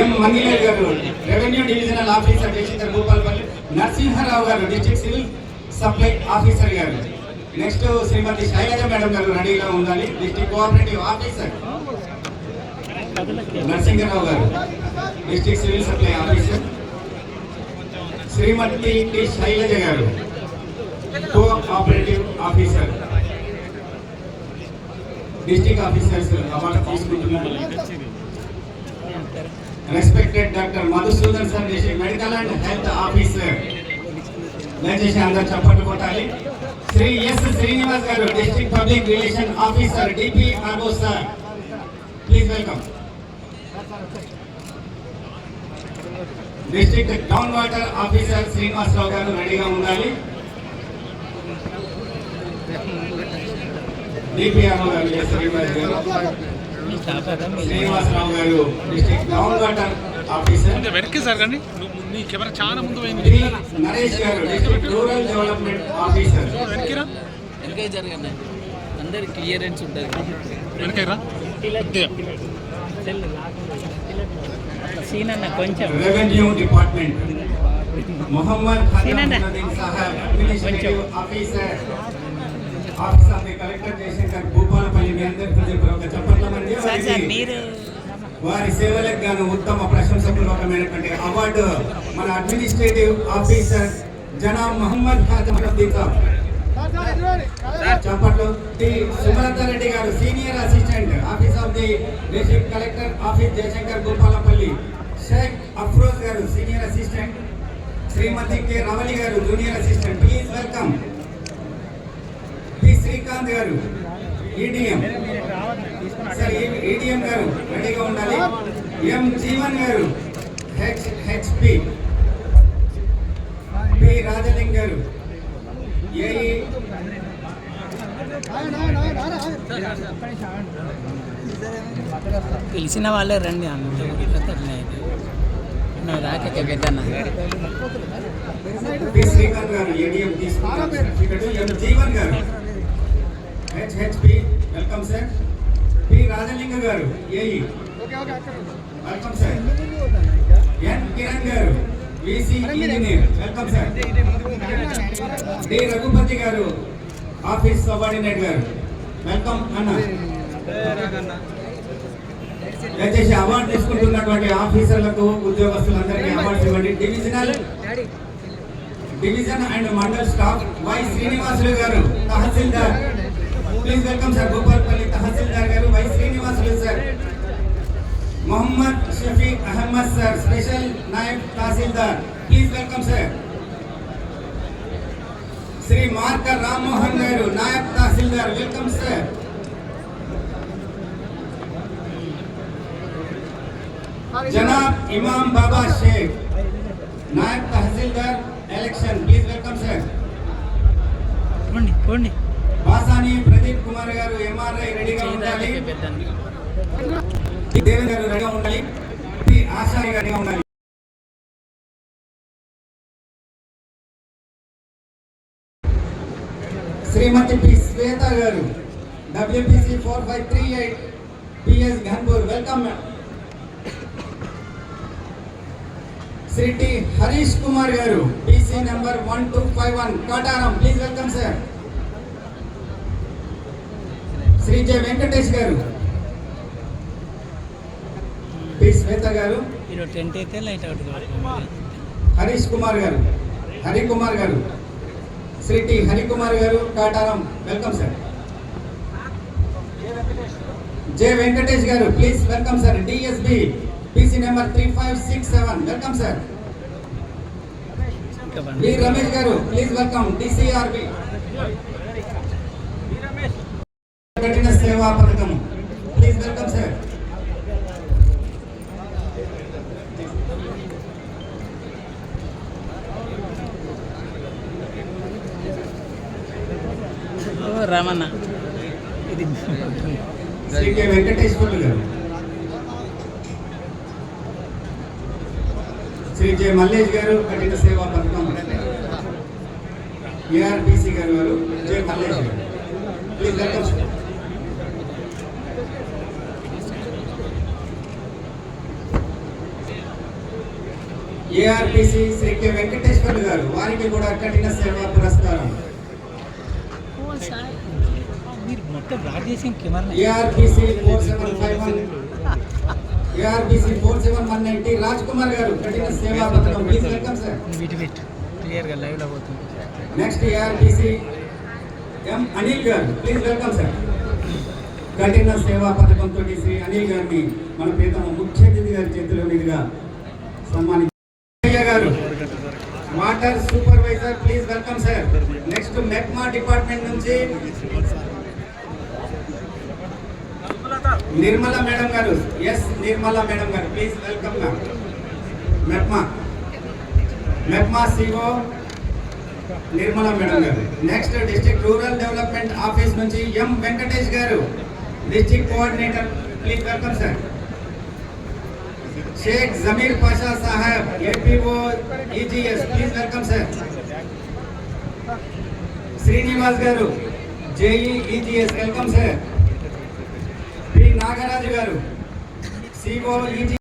ఎం మంగిలేర్ గారు revenue divisional officer district Bhupalpally Narasimha Rao గారు డిస్ట్రిక్ట్ సివిల్ సప్లై ఆఫీసర్ గారు. నెక్స్ట్ శ్రీమతి శైలజ మేడం గారు రెడీగా ఉండాలి. డిస్ట్రిక్ట్ కోఆపరేటివ్ ఆఫీసర్ నరసింహారావు గారు district civil supply officer. Shrimati T Shailaja గారు cooperative officer. District officers award తీసుకుంటున్నారు రెస్పెక్టెడ్ డాక్టర్ మధుసూదన్ సార్ చేసే medical and health officer దయచేసి అందరు చప్పట్లు కొట్టాలి. శ్రీ ఎస్ శ్రీనివాస్ గారు district public relation officer DPRO sir please welcome district ground water officer Srinivasa Rao గారు రెడీగా ఉండాలి. డిపిఆర్ఓ గారు ఎస్ శ్రీనివాస్ గారు. శ్రీనివాసరావు గారు డిస్ట్రిక్ట్ గ్రౌండ్ వాటర్ ఆఫీసర్. కొంచెం వెనక్కి జరగండి నువ్వు నీ కెమెరా చాలా ముందు పోయింది. నరేష్ గారు డిస్ట్రిక్ట్ రూరల్ డెవలప్మెంట్ ఆఫీసర్. వెనక్కిరా వెనకే జరగండి. అందరి క్లియరెన్స్ ఉంటుంది. వెనకరా సీనన్న కొంచెం. Revenue department. Mohammed Saheb administrative officer. Office of the collector Jayashankar sir మీరు వారి సేవలకు గాను ఉత్తమ ప్రశంసపూర్వకమైనటువంటి అవార్డు మన అడ్మినిస్ట్రేటివ్ ఆఫీసర్ జనాబ్ మహమ్మద్ రద్దీతో చప్పట్లు. సుమలత రెడ్డి గారు senior assistant office of the district collector office Jayashankar Bhupalpally Sheikh Afroz గారు senior assistant. Shrimati K. Ravali గారు junior assistant. Please welcome. P Srikanth గారు ఈడిఎం. సార్ ఈడిఎం గారు రెడీగా ఉండాలి. ఎం జీవన్ గారు హెచ్ హెచ్పి. పి రాజలింగ్ గారు ఏఈ పిలిచిన వాళ్ళే రండి ఊరికతలేదు నువ్వు రాక శ్రీకాంత్ గారు ఏడిఎం ఎం జీవన్ గారు HHP welcome sir. P Rajalinga గారు AE. Welcome sir. N Kiran గారు VC engineer. Welcome sir. D Raghupathi గారు ఆఫీస్ సబార్డినేట్ గారు. వెల్కమ్ అన్న. దయచేసి అవార్డు తీసుకుంటున్నటువంటి ఆఫీసర్లకు ఉద్యోగస్తులందరికీ అవార్డ్స్ ఇవ్వండి. Divisional division and mandal staff Y Srinivasulu గారు tahsildar. Please welcome sir. Gopalpally tahsildar గారు Y Srinivasulu sir Mohammed Shafiq Ahmed sir special naib tahsildar please welcome sir Shri Marka Rammohan గారు naib tahsildar welcome sir Janab Imam Baba Sheikh naib tahsildar election please welcome sir Vasani Pradeep Kumar గారు MRI రెడీగా ఉండాలి. దేవేంద్ర గారు రెడీగా ఉండాలి. గారు రెడీగా ఉండాలి. శ్రీమతి పి. శ్వేత గారు. WPC four five three eight PS Ghanpur welcome ma'am Shri T. Harish Kumar గారు PC number one two five one Kataram please welcome sir Shri J. Venkatesh గారు. పి శ్వేత గారు. హరీష్ కుమార్ గారు. హరి కుమార్ గారు. శ్రీ టి హరికుమార్ గారు Kataram welcome sir. J Venkatesh గారు please welcome sir. DSB PC number three five six seven welcome sir. V Ramesh గారు please welcome DCRB కఠిన సేవా పథకం ప్లీజ్ వెల్కమ్ సార్. రామన్న ఇది శ్రీ కె వెంకటేశ్వర్లు గారు. శ్రీ జె మల్లేష్ గారు కఠిన సేవా పథకం. ఏఆర్పిసి గారు గారు జె మల్లేష్ గారు. Please welcome ARPC Shri K Venkateswarlu గారు వారికి కూడా కఠిన సేవా పురస్కారం మీరు మొత్తం camera ARPC four seven five one ARPC four seven one ninety Raj Kumar గారు కఠిన సేవా పథకం. ప్లీజ్ వెల్కమ్ సార్ వీటి పెట్టి క్లియర్గా లైవ్లో పోతుంది. నెక్స్ట్ ఏఆర్పిసి ఎం అనిల్ గారు ప్లీజ్ వెల్కమ్ సార్ కఠిన సేవా పథకంతో శ్రీ అనిల్ గారిని మన ప్రీతమ ముఖ్య అతిథి గారి చేతిలో మీదుగా సన్మాని గారు water supervisor please welcome sir next MEPMA department నుంచి నిర్మల మేడం గారు. ఎస్ నిర్మల మేడం గారు please welcome ma'am MEPMA MEPMA CO Nirmala madam గారు. Next district rural development office నుంచి ఎం వెంకటేష్ గారు. District coordinator please welcome sir Sheikh Jameer Pasha Saheb APO EGS please welcome sir Srinivas గారు JE EGS welcome sir P Nagaraju గారు CO easy